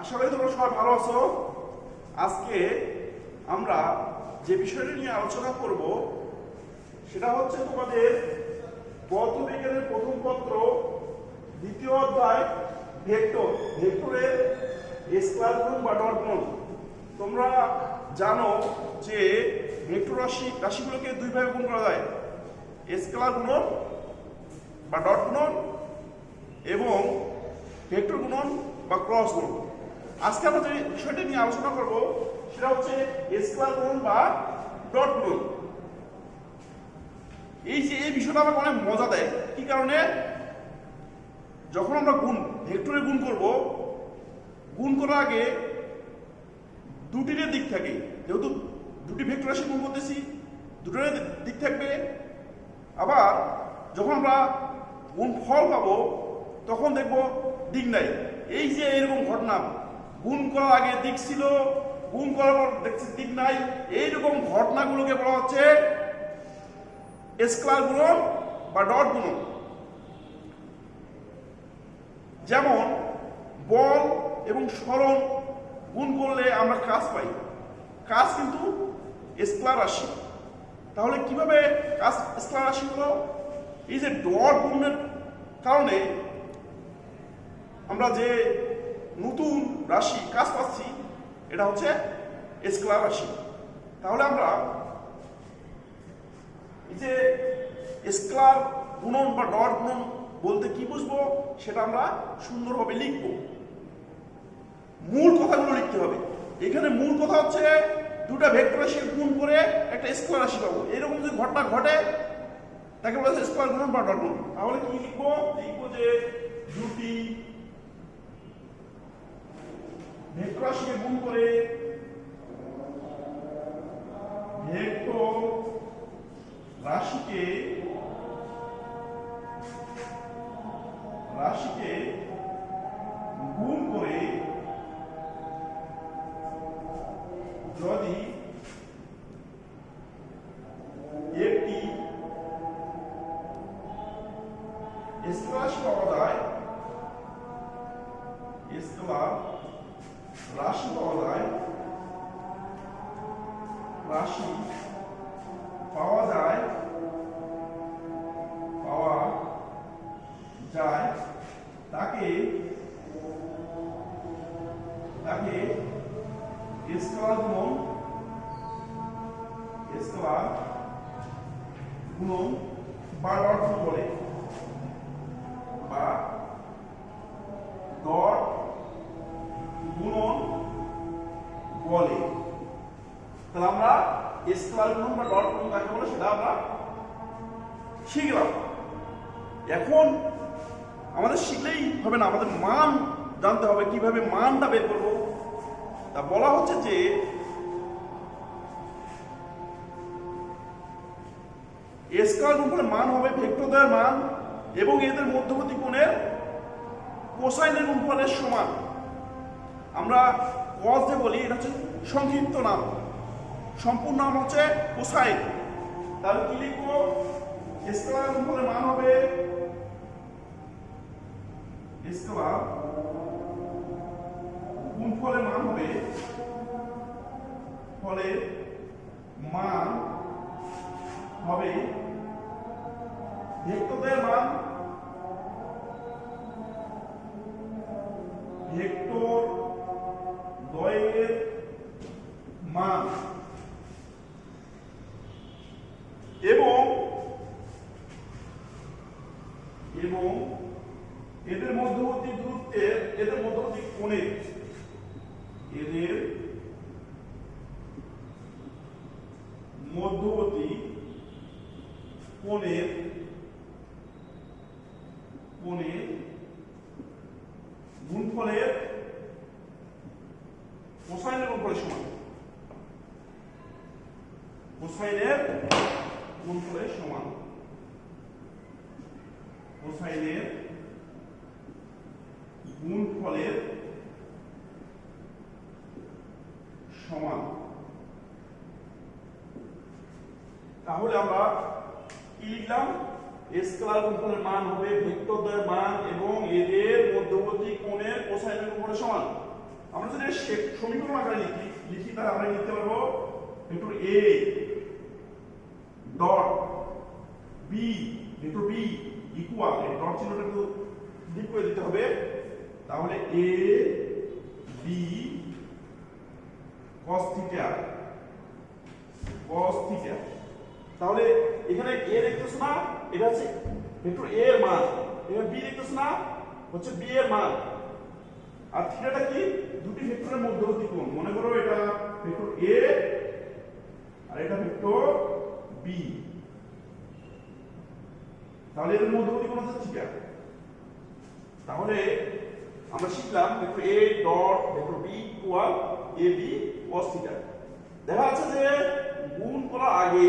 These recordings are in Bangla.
আশা করি তোমরা সবাই ভালো আছো। আজকে আমরা যে বিষয়টি নিয়ে আলোচনা করব, সেটা হচ্ছে তোমাদের পদার্থবিজ্ঞানের প্রথম পত্র, দ্বিতীয় অধ্যায়, ভেক্টর। ভেক্টরের স্কয়ার গুণ বা ডট গুণ। তোমরা জানো যে ভেক্টর রাশি, রাশিগুলোকে দুই ভাবে গুণ করা যায়। স্কেলার গুণন বা ডট গুণন এবং ভেক্টর গুণন বা ক্রস গুণন। আজকে আমরা যে বিষয়টি নিয়ে আলোচনা করব, সেটা হচ্ছে স্কেলার গুণন বা ডট গুণন এই যে, এই বিষয়টা আমাকে অনেক মজা দেয়। কি কারণে? যখন আমরা গুণ, ভেক্টরে গুণ করব, গুণ করার আগে দুটির দিক থাকে। যেহেতু দুটি ভেক্টর রাশি গুণ করতেছি দুটোর দিক থাকবে। আবার যখন আমরা গুণ ফল পাবো, তখন দেখব দিক নাই। এই যে, এরকম ঘটনা গুণ করার আগে দিক ছিল, গুণ করার পর দেখছি দিক নাই। এইরকম ঘটনাগুলোকে বলা হচ্ছে স্কলার গুণন বা ডট গুণন। যেমন, বল এবং সরণ গুণ করলে আমরা কাজ পাই। কাজ কিন্তু স্কলার রাশি। তাহলে কীভাবে কাজ স্কলার রাশি হলো? এই যে ডট গুণের কারণে আমরা যে নতুন রাশি, কাজ পাচ্ছি, এটা হচ্ছে স্কলার রাশি। তাহলে আমরা এই যে স্কলার গুণন বা ডট গুণন বলতে কি বুঝব? সেটা আমরা সুন্দরভাবে লিখব। মূল কথাগুলো লিখতে হবে। এখানে মূল কথা হচ্ছে দুটা ভেক্টর রাশি গুণ করে একটা স্কলার রাশি পাবো। এরকম যদি ঘটনা ঘটে, তাকে বলা স্কলার গুণন বা ডট গুণন। তাহলে কি লিখব? লিখব যে দুটি ভেক্টর রাশিকে গুণ করে ভেক্টর রাশিকে রাশিকে গুণ করে যদি একটি স্কেলার রাশি পাওয়া যায় স্কেলার রাশি পাওয়া যায় রাশি পাওয়া যায় পাওয়া যায় তাকে তাকে স্কেলার গুণন স্কেলার গুণন বা গুণ বলে বা বলে। তাহলে আমরা স্কেলার গুণন বা ডট গুণন কাকে বলে সেটা আমরা শিখলাম এখন আমাদের শিখলেই হবে না, আমাদের মান জানতে হবে, কীভাবে মানটা বের করব। তা বলা হচ্ছে যে গুণফলের মান হবে ভেক্টরদ্বয়ের মান এবং এদের মধ্যবর্তী কোণের কোসাইনের গুণফলের সমান। আমরা কস যে বলি এটা হচ্ছে সংক্ষিপ্ত নাম। সম্পূর্ণ নাম হচ্ছে কোসাইন তাহলে কি লিখব? গুণফলের মান হবে মান হবে? ফলের মান হবে ভেক্টরদের মান। ভেক্টর দ্বয়ের মান এবং এবং এদের মধ্যবর্তী দূরত্বের এদের মধ্যবর্তী কোণের এদের মধ্যবর্তী কোণের কোণের গুণফলের কোসাইনের গুণফলের সমান। কোসাইনের গুণফলের সমান। কোসাইনের গুণফলের সমান। তাহলে আমরা কি লিখলাম? স্কেলার গুণফলের মান হবে ভেক্টরদ্বয়ের মান এবং এদের মধ্যবর্তী কোণের কোসাইনের উপরে সমান। আমরা যদি সমীকরণ আকারে লিখি লিখি তাহলে আমরা লিখতে পারব? Vector A dot B vector B equal এই ডট চিহ্নটা একটু ডিপ করে দিতে হবে। তাহলে A B cos theta cos theta তাহলে এখানে এ দেখতেছ না, এটা হচ্ছে ভেক্টর এ এর মান। এখানে বি দেখতেছ না, হচ্ছে বি এর মান। আর থিটাটা কি? দুটি ভেক্টরের মধ্যবর্তী কোণ মনে করো এটা ভেক্টর এ আর এটা ভেক্টর বি তাহলে এদের মধ্যবর্তী কোণ হচ্ছে থিটা। তাহলে আমরা শিখলাম vector A dot vector B equal A B cos theta দেখা যাচ্ছে যে গুণ করার আগে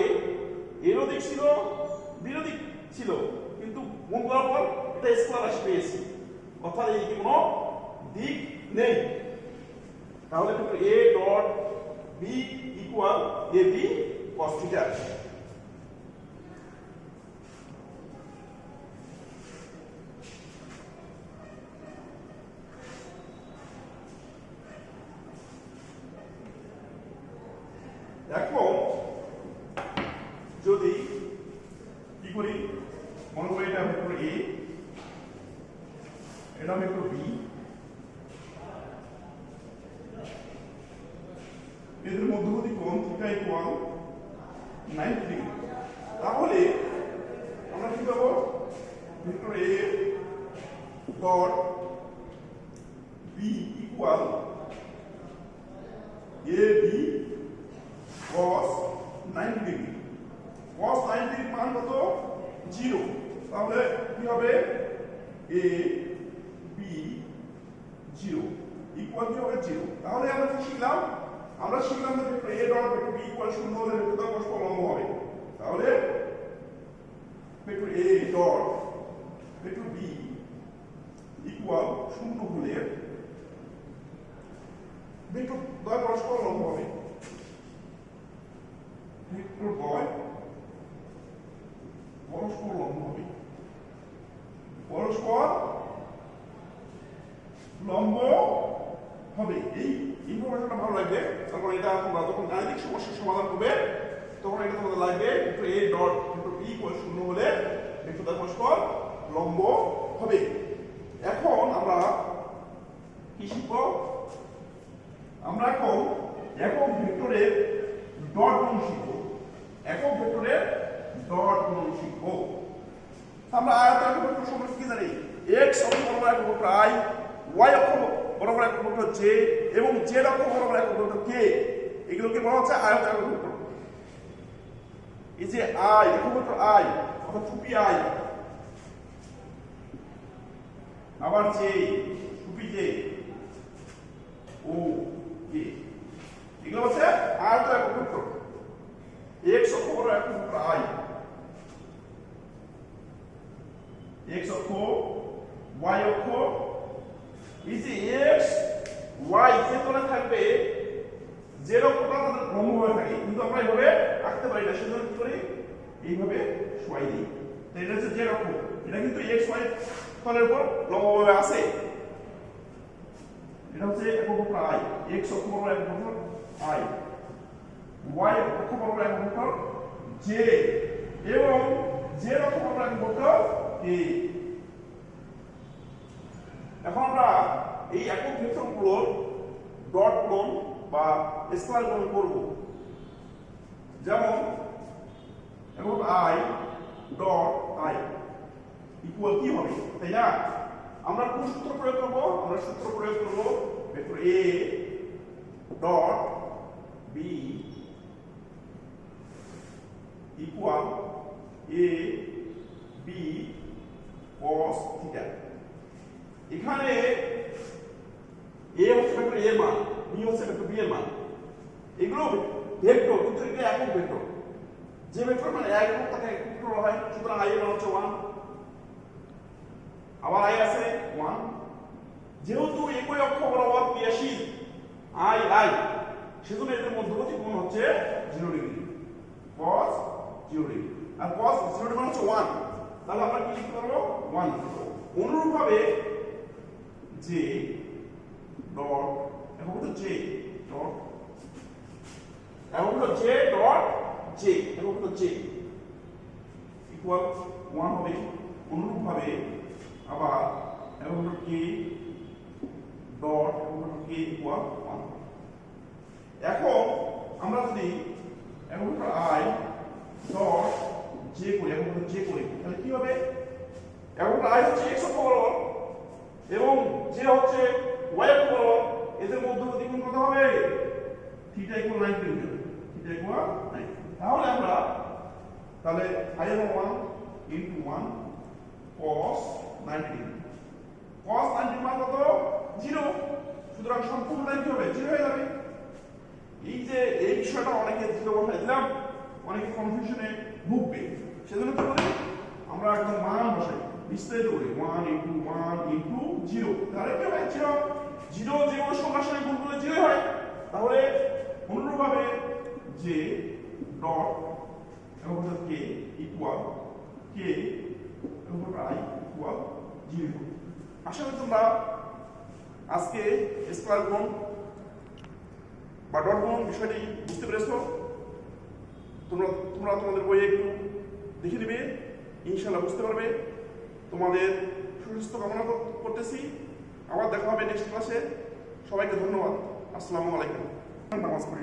এরও দিক ছিল বিরোধিক ছিল, কিন্তু গুণ করার পর এটা স্কোয়ার রাশি পেয়েছি। অর্থাৎ এই কোনো দিক নেই। তাহলে A dot B equal A B cos theta এখন যদি কি করি মনে করি এটা ভেক্টর এ এটা ভেক্টর বি এদের মধ্যবর্তী কোণ থিটা ইকুয়াল 90 ডিগ্রি তাহলে আমরা কি পাবো? Vector A dot B equal A B cos 90 degree cos 90 degree মান কত? 0 তাহলে কি হবে? A b 0 ইকুয়াল কি হবে? 0 তাহলে আমরা কি শিখলাম? আমরা শিখলাম যে vector a dot vector b equal 0 হলে ভেক্টর পরস্পর লম্ব হবে। তাহলে? Vector a dot vector b equal 0 হলে ভেক্টর দ্বয় পরস্পর লম্ব হবে ভেক্টর দ্বয় পরস্পর লম্ব হবে পরস্পর লম্ব হবে এই ইনফরমেশনটা ভালো লাগবে তারপর এটা তোমরা যখন গাণিতিক সমাধান করবে, তখন এটা তোমাদের লাগবে vector A dot vector B equal শূন্য হলে ভেক্টর পরস্পর, লম্ব হবে। এখন আমরা কি শিখব? আমরা এখন একক ভেক্টরের ডট গুণ শিখব। একক ভেক্টরের ডট গুণ শিখব। আমরা আয়তাকার ভেক্টর সম্পর্কে কি জানি? X অক্ষ বরাবর একক ভেক্টর i, y অক্ষ বরাবর একক ভেক্টর j, এবং z অক্ষ বরাবর একক ভেক্টর k এগুলোকে বলা হচ্ছে আয়তাকার ভেক্টর এই যে একক ভেক্টর i অর্থাৎ 2pi আবার j 2pj ও k এগুলো হচ্ছে আয়ত ভেক্টর x অক্ষ একক ভেক্টর i x অক্ষ y অক্ষ। এই যে x y যে তলে থাকবে যে অক্ষটা তাদের লম্বভাবে থাকে। কিন্তু আমরা এইভাবে আঁকতে পারি না। সেজন্য কি করি? এইভাবে শোয়াই দিই। এটা হচ্ছে যে অক্ষ এটা কিন্তু x, y তলের উপর লম্বভাবে আছে। এটা হচ্ছে অক্ষ বরাবর একক ভেক্টর j এবং k এখন আমরা এই একক ভেক্টরগুলোর ডট বা স্কয়ার গুণ করব। যেমন, এখন i ডট আই ইকুয়াল কি হবে? তাই না? আমরা কোন সূত্র প্রয়োগ করব, আমরা সূত্র প্রয়োগ করব vector a dot B equal A B cos theta এখানে এ হচ্ছে এর মান। বি হচ্ছে বি এর মান। এগুলো ভেক্টর, কিন্তু এটা একক যে ভেক্টর মানে এক একক তাকে হয়, সুতরাং আই এর মান হচ্ছে 1 আবার আই আছে 1 যেহেতু একই অক্ষ বরাবর ক্রিয়াশীল আই আই সেজন্য এদের মধ্যবর্তী কোণ হচ্ছে 0 ডিগ্রি cos 0 ডিগ্রি আর cos 0 ডিগ্রি হচ্ছে 1 তাহলে আমরা কি লিখতে পারব? 1 অনুরূপভাবে যে ডট এবং হলো জে ডট এবং হলো জে ডট জে এবং হলো জে ইকুয়াল ওয়ান হবে অনুরূপভাবে আবার এবং হলো কে ডট এবং কে ইকুয়াল ওয়ান এখন আমরা যদি এবং হলো আই ডট জে করি এবং হলো জে করি, তাহলে কি হবে? এবং আই হচ্ছে এক্স অক্ষ বরাবর এবং জে হচ্ছে ওয়াই অক্ষ বরাবর এদের মধ্যে দ্বিগুণ কত হবে? থিটা ইকুয়াল 90 ডিগ্রি হবে থিটা ইকুয়াল 90 তাহলে আমরা তাহলে আই এর 1 ইনটু 1 cos 90 ডিগ্রি cos 90 মান কত? 0 সুতরাং সম্পূর্ণটাই কি হবে? 0 হয়ে যাবে। এই যে, এই বিষয়টা অনেকে ছিল বসাই দিলাম। অনেকে কনফিউশনে ভুগবে। সেজন্য কি করি? আমরা একদম মান বসাই। বিস্তারিত করি। One into one into zero তাহলে কি হয় জিরো জিরো যে কোনো সংখ্যার সঙ্গে গুণ করলে জিরো হয়। তাহলে অনুরূপভাবে যে ডট এবং হচ্ছে কে ইকুয়াল কে এবং আই ইকুয়াল জিরো আশা করি তোমরা আজকে স্কোয়ার গুণ বা ডট গুণ বিষয়টি বুঝতে পেরেছ। তোমরা তোমরা তোমাদের বইয়ে একটু দেখে নিবে। ইনশাল্লাহ বুঝতে পারবে। তোমাদের সুস্বাস্থ্য কামনা করতেছি। আবার দেখা হবে নেক্সট ক্লাসে সবাইকে ধন্যবাদ। আসসালামু আলাইকুম। নামাজ পড়ি।